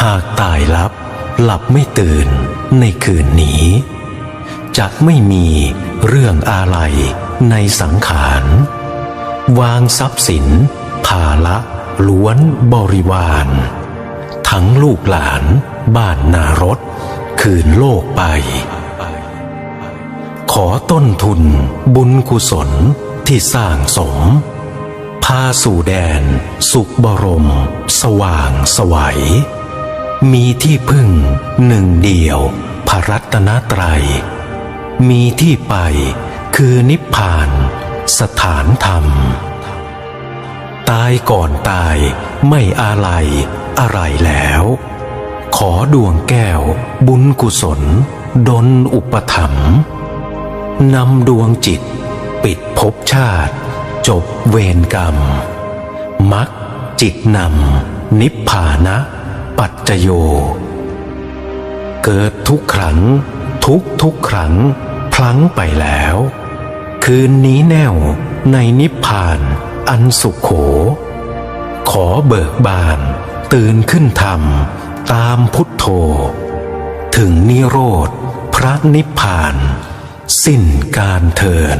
หากตายลับ หลับไม่ตื่นในคืนนี้ จะไม่มีเรื่องอะไรในสังขาร วางทรัพย์สิน ภาละล้วนบริวาร ทั้งลูกหลานบ้านนารถ คืนโลกไป ขอต้นทุนบุญกุศลที่สร้างสม พาสู่แดน สุขบรม สว่างสวัย มีที่พึ่งหนึ่งเดียว พระรัตนตรัย มีที่ไปคือนิพพาน สถานธรรม ตายก่อนตายไม่อาลัยอะไรแล้ว ขอดวงแก้ว บุญกุศลดลอุปถัมภ์นำดวงจิต ปิดภพชาติ จบเวรกรรม มักจิตนำนิพพานะ ปัจจโย เกิดทุกครั้ง ทุกทุกครั้ง พลั้งไปแล้ว คืนนี้แน่วในนิพพานอันสุขโข ขอเบิกบาน ตื่นขึ้นธรรม ตามพุทโธ ถึงนิโรธ พระนิพพาน สิ้นการเทิน